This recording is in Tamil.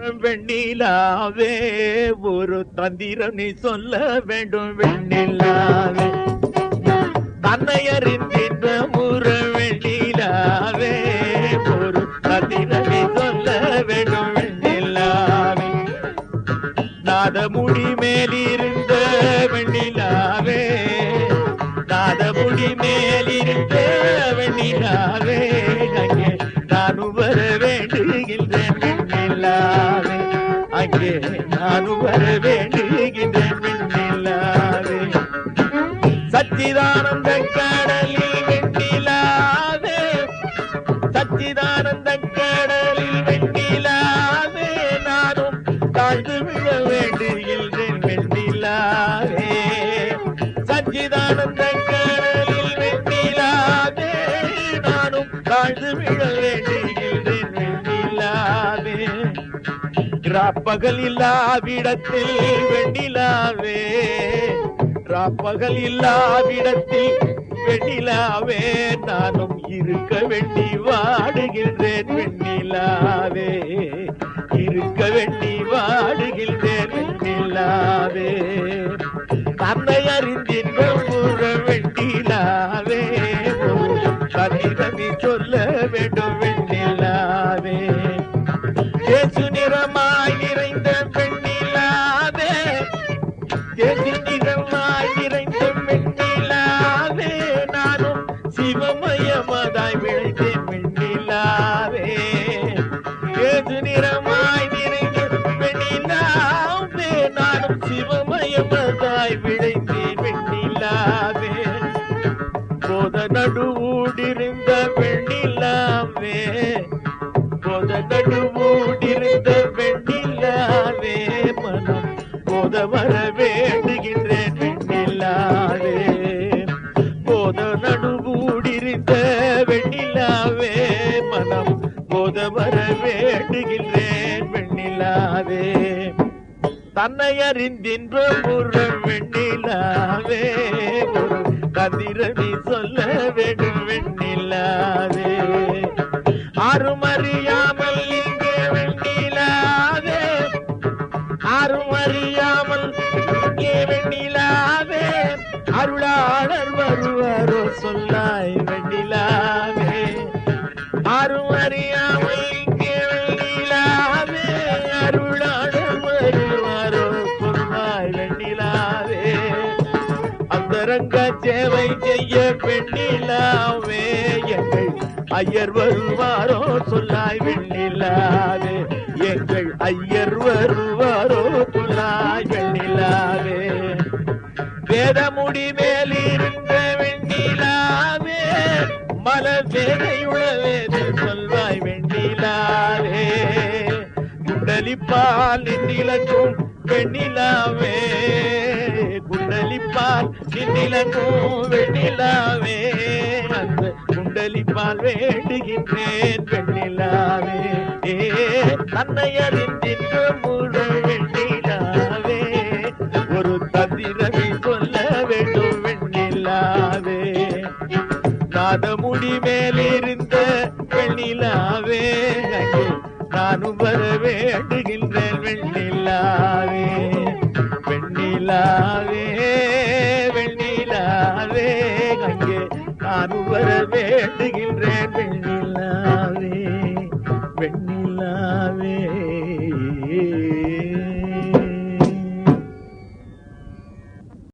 வெண்ணிலாவே ஒரு தந்திரம் நீ சொல்ல வேண்டும் வெண்ணிலாவே. தன்னை அறிந்தின்ற முற வெண்ணிலாவே ஒரு தந்திரம் நீ சொல்ல வேண்டும் வெண்ணிலாவே. நாதமுடி மேலிருந்த வெண்ணிலாவே நாதமுடி மேலிருந்த வெண்ணிலாவே நானும் வர வேண்டுகின்றேன். வெண்ணிலாவே அங்கே நானும் வர வேண்டுகின்றேன் வெண்ணிலாவே சச்சிதானந்த கடலில் வெண்ணிலாவே சச்சிதானந்த கடலில் வெண்ணிலாவே நானும் தாழ்ந்து விழ வேண்டுகின்றேன் வெண்ணிலாவே சச்சிதானந்த கடலில் வெண்ணிலாவே நானும் தாழ்ந்து விழ ராப்பகல் இல்லாவிடத்தில் வெண்ணிலாவே. ராப்பகல் இல்லாவிடத்தில் வெண்ணிலாவே. நானும் இருக்க வெண்ணி வாடுகின்றேன் வெண்ணிலாவே. இருக்க வெண்ணி வாடுகின்றேன் வெண்ணிலாவே. தன்னை அறிந்தின் புற வெண்ணிலாவே. கதிரவி சொல்ல வேண்டும் நிறமதாய் விளைந்தேன் வெண்ணிலாவே கேசு நிறமாய் நிறைந்த வெண்ணிலாவே நானும் சிவமயமதாய் விளைந்தேன் வெண்ணிலாவே போத நடுவூடிருந்த வெண்ணிலாவே போத நடுவூடிருந்த வெண்ணிலாவே மனம் போத வர வேண்டுகின்றேன் வெண்ணிலாவே வெண்ணிலாவே மனம் போத வர வேண்டுகின்றேன் வெண்ணிலாவே. தன்னை அறிந்தின்ற ஒரு வெண்ணிலாவே ஒரு கதிரவி சொல்ல வேண்டும் வெண்ணிலாவே. ஆறும் இங்கே வெண்ணிலாவே ஆறும் இங்கே வெண்ணிலாவே. அருளாளர் வருவாரோ சொல்ல ஆறும் அறியாமல் வருவாரோ சொல்லாய் வெண்ணிலாவே அந்தரங்க சேவை செய்ய பெண்ணிலாவே எங்கள் ஐயர் வருவாரோ சொல்லாய் வெண்ணிலாவே. எங்கள் ஐயர் வருவாரோ சொல்லாய் வெண்ணிலாவே. குண்டலிப்பால் நின்னிலக்கும் வெண்ணிலாவே குண்டலிப்பால் நின்னிலக்கும் வெண்ணிலாவே அந்த குண்டலிப்பால் வேண்டுகின்றேன் வெண்ணிலாவே. ஏ தன்னை அறிந்தின்ற முழு வெண்ணிலாவே ஒரு தந்திரவி சொல்ல வேண்டும் வெண்ணிலாவே. நாதமுடி மேலிருந்த வெண்ணிலாவே நானும் வர வேண்டுகிறேன் அருவர வேண்டுகின்றேன். வெண்ணிலாவே வெண்ணிலாவே.